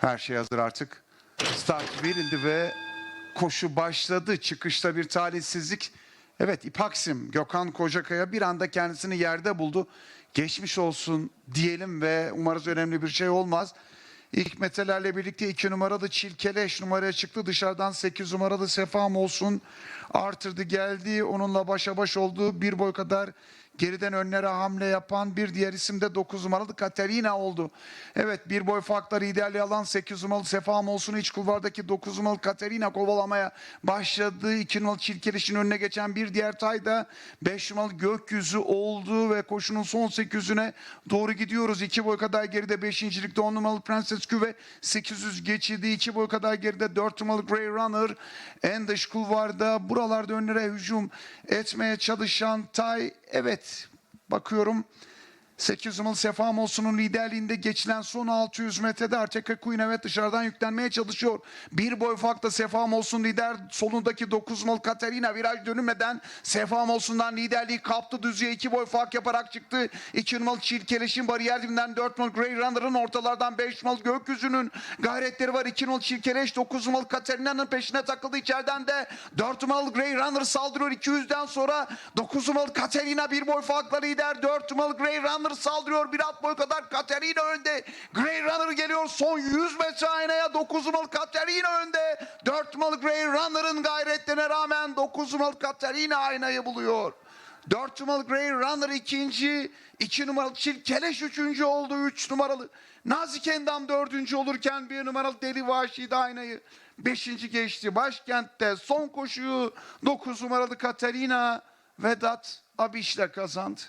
Her şey hazır artık. Start verildi ve koşu başladı. Çıkışta bir talihsizlik. Evet İpaksim Gökhan Kocakaya bir anda kendisini yerde buldu. Geçmiş olsun diyelim ve umarız önemli bir şey olmaz. İlk metelerle birlikte 2 numaralı Çilkeleş numaraya çıktı. Dışarıdan 8 numaralı Sefam olsun. Artırdı geldi. Onunla başa baş oldu. Bir boy kadar geriden önlere hamle yapan bir diğer isim de 9 numaralı Katerina oldu. Evet bir boy farkları liderliği alan 8 numaralı Sefam olsun iç kulvardaki 9 numaralı Katerina kovalamaya başladı. 2 numaralı Çilkeliş'in önüne geçen bir diğer tay da 5 numaralı Gökyüzü oldu ve koşunun son 800'üne doğru gidiyoruz. 2 boy kadar geride 5. ligde 10 numaralı Prenses Küve 800 geçildi. 2 boy kadar geride 4 numaralı Grey Runner en dış kulvarda buralarda önlere hücum etmeye çalışan tay evet bakıyorum 8 numaralı Sefa Molsun'un liderliğinde geçilen son 600 metrede Arteka Queen evet dışarıdan yüklenmeye çalışıyor. Bir boy farkla Sefa Molsun lider. Solundaki 9 numaralı Katerina viraj dönülmeden Sefa Molsun'dan liderliği kaptı. Düzüye 2 boy fark yaparak çıktı. 2 numaralı Çirkeleş'in bariyer dibinden 4 numaralı Grey Runner'ın ortalardan 5 numaralı Gökyüzü'nün gayretleri var. 2 numaralı Çirkeleş 9 numaralı Katerina'nın peşine takıldı. içeriden de 4 numaralı Grey Runner saldırıyor. 200'den sonra 9 numaralı Katerina bir boy farkla lider. 4 numaralı Grey Runner saldırıyor. Bir at boy kadar Katerina önde. Grey Runner geliyor. Son 100 metre aynaya 9 numaralı Katerina önde. 4 numaralı Grey Runner'ın gayretlerine rağmen 9 numaralı Katerina aynayı buluyor. 4 numaralı Grey Runner ikinci, 2 numaralı Çirkeleş üçüncü oldu. 3 numaralı Nazik Endam dördüncü olurken bir numaralı Deli Vahşi de aynayı beşinci geçti. Başkentte son koşuyu 9 numaralı Katerina Vedat Abiş'le kazandı.